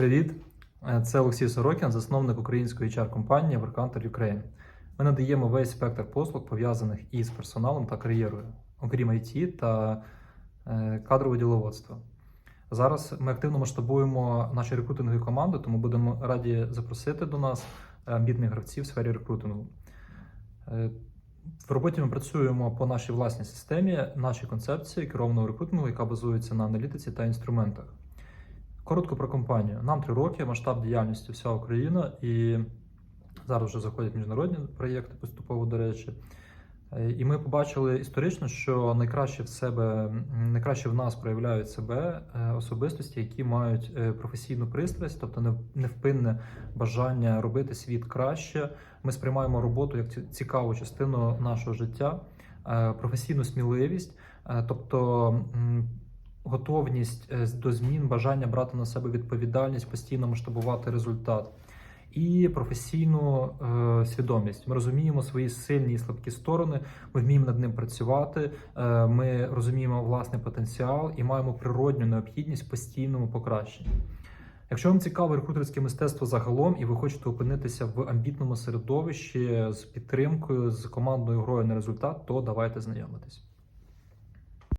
Привіт! Е, Це Олексій Сорокін, засновник української HR-компанії Workanter Ukraine. Ми надаємо весь спектр послуг, пов'язаних із персоналом та кар'єрою, окрім IT та е, кадрового діловодства. Зараз ми активно масштабуємо наші рекрутингові команди, тому будемо раді запросити до нас амбітних гравців в сфері рекрутингу. Е, В роботі ми працюємо по нашій власній системі, нашій концепції керованого рекрутингу, яка базується на аналітиці та інструментах. Коротко про компанію. Нам три роки, масштаб діяльності вся Україна, і зараз вже заходять міжнародні проєкти поступово, до речі. Е, І ми побачили історично, що найкраще в себе, найкраще в нас проявляють себе е, особистості, які мають е, професійну пристрасть, тобто невпинне бажання робити світ краще. Ми сприймаємо роботу як цікаву частину нашого життя, професійну сміливість, тобто готовність е, до змін, бажання брати на себе відповідальність, постійно масштабувати результат. І професійну е, свідомість. Ми розуміємо свої сильні і слабкі сторони, ми вміємо над ним працювати, е, ми розуміємо власний потенціал і маємо природню необхідність постійному покращенні. Якщо вам цікаве рекрутерське мистецтво загалом, і ви хочете опинитися в амбітному середовищі з підтримкою, з командною грою на результат, то давайте знайомитись.